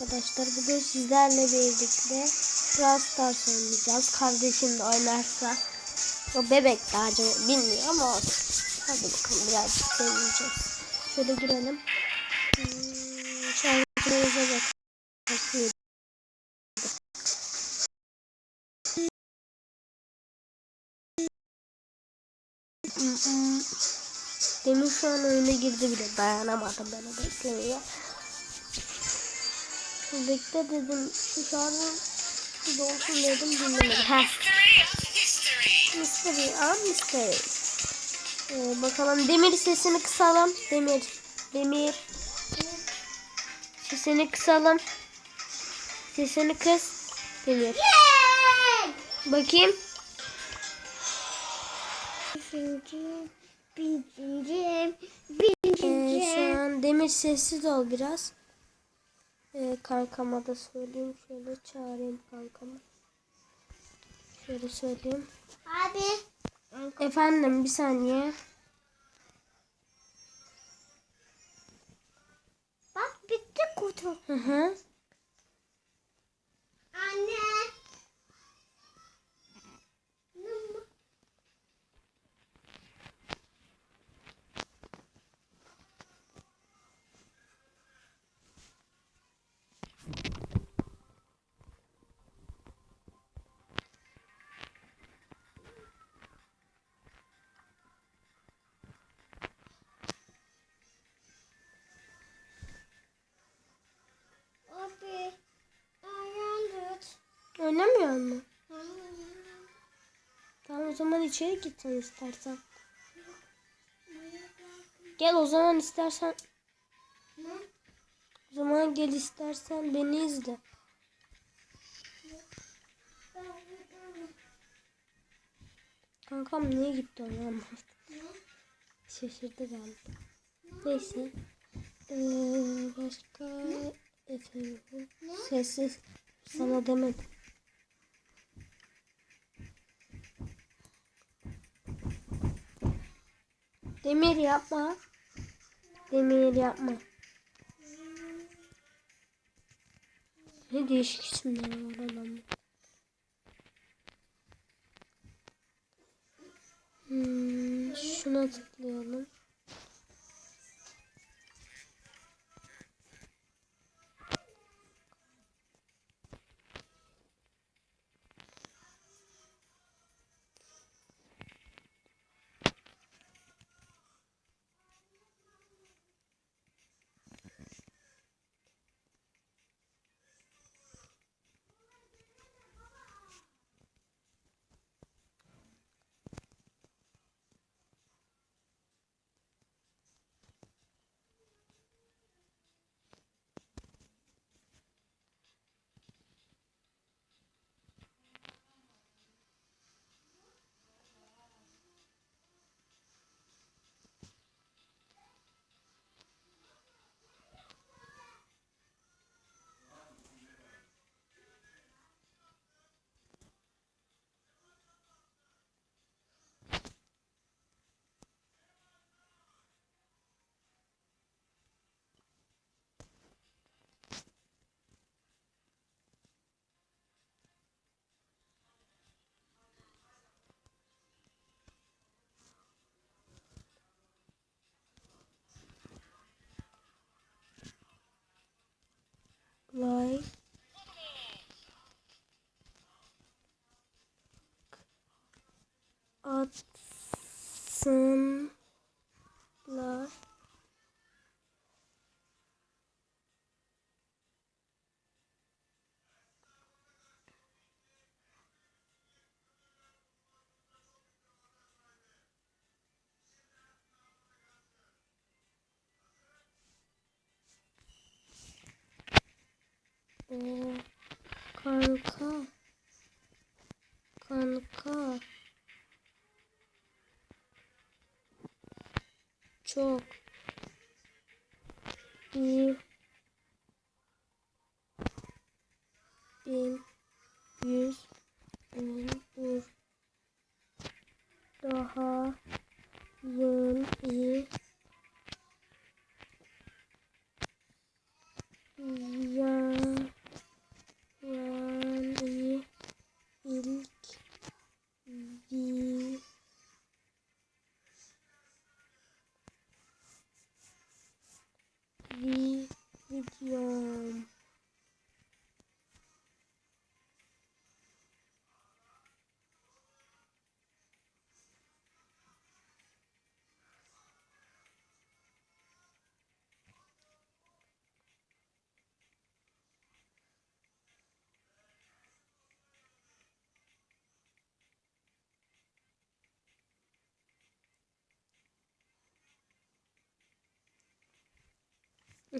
Arkadaşlar bugün sizlerle birlikte Brawl Stars oynayacağız. Kardeşim de oynarsa o bebek daha acaba bilmiyor ama olsun. Hadi bakalım birazcık deneyeceğiz. Şöyle girelim. Hmm, şarkılarımıza bak. Bakıyorum. Hmm, hmm. Demin şu an oyuna girdi bile dayanamadım ben o beklemeye. Bekle dedim şu şarjım bir dolsun dedim dinlemedim. Heh. Mystery ah mystery. Ee, bakalım demir sesini kısalım. Demir. Demir. Sesini kısalım. Sesini kıs. Demir. Bakayım. Üçüncü, birinci, Ee, birinci. şu an demir sessiz ol biraz. Ee, kankama da söyleyeyim. Şöyle çağırayım kankamı. Şöyle söyleyeyim. Abi. Efendim bir saniye. Bak bitti kutu. Hı hı. Anne. İçeri git sen istersen. Gel o zaman istersen. O zaman gel istersen beni izle. Kankam niye gitti onu anlamadım. Şaşırdı galiba. Neyse. Ee, başka efendim. Sessiz. Sana demedim. Demir yapma. Demir yapma. Ne değişik isimler var adamın. Hmm, şuna tıklayalım. Atsınlar. Oo. Kanka.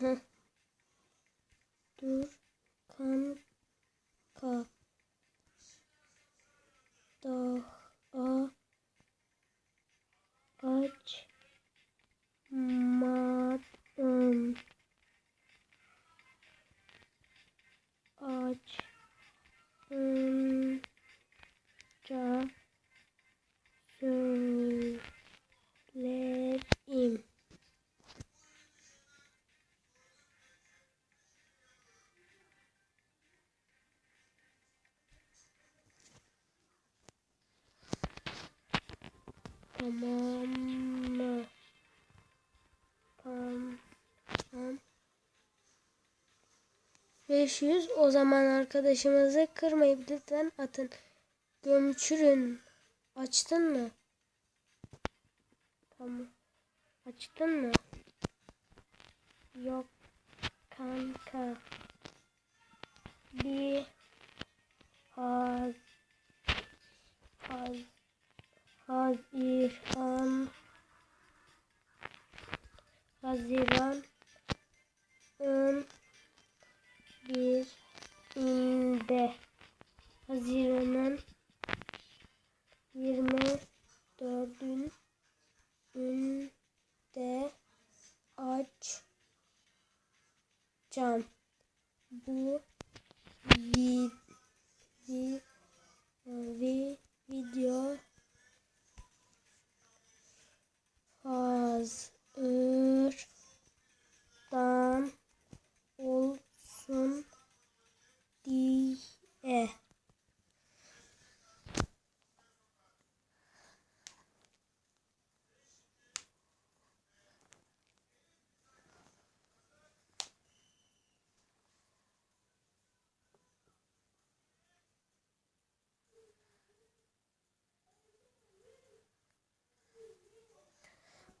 Hı. Dur kanka. Daha açmadım. Tamam mı? Tamam. 500 o zaman arkadaşımızı kırmayıp lütfen atın. Gömçürün. Açtın mı? Tamam. Açtın mı? Yok kanka. Bir haz haz Haziran. Haziran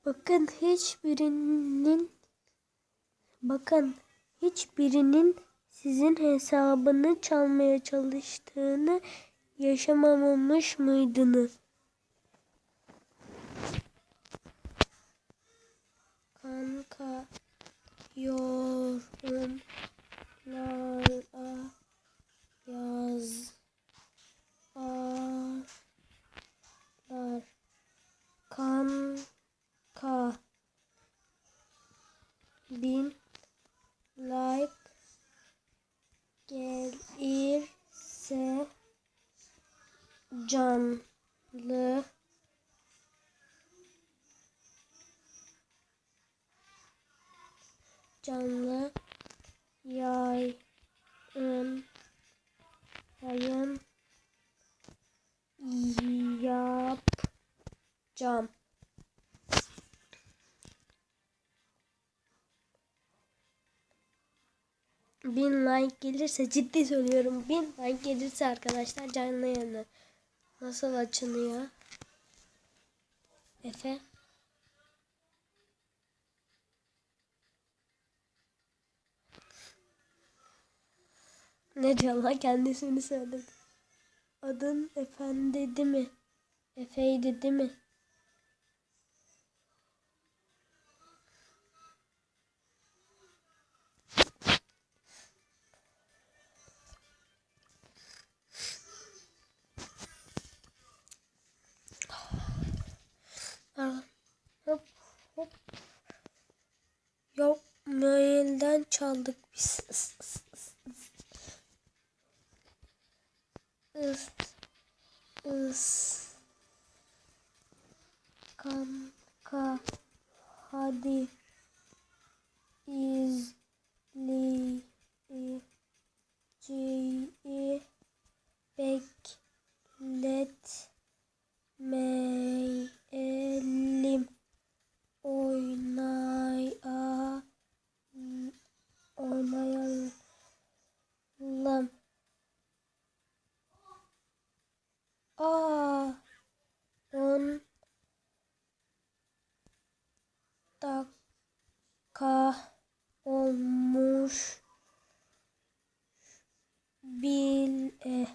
Bakın hiçbirinin bakın hiçbirinin sizin hesabını çalmaya çalıştığını yaşamamış mıydınız? Kanka yorumlara yaz arlar kanka bin like gelirse canlı canlı yayın yayın yapacağım. Bin like gelirse ciddi söylüyorum. Bin like gelirse arkadaşlar canlı yayını nasıl açılıyor? Efe. Ne diyor lan kendisini söyledi. Adın efendi dedi mi? Efe'ydi değil mi? Hop. Yok mailden çaldık biz. Is, is, is, is. Kanka hadi izleyiciyi bekletmeyelim. Oynayalım. Aa, on dakika olmuş bile.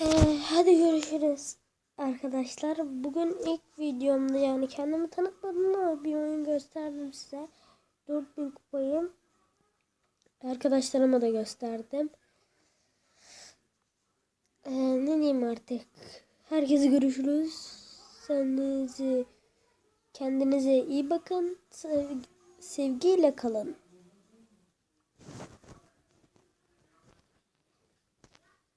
Ee, hadi görüşürüz. Arkadaşlar bugün ilk videomda yani kendimi tanıtmadım ama bir oyun gösterdim size. 4000 kupayım. Arkadaşlarıma da gösterdim. Ee, ne diyeyim artık. Herkese görüşürüz. Kendinize, kendinize iyi bakın. Sev- Sevgiyle kalın.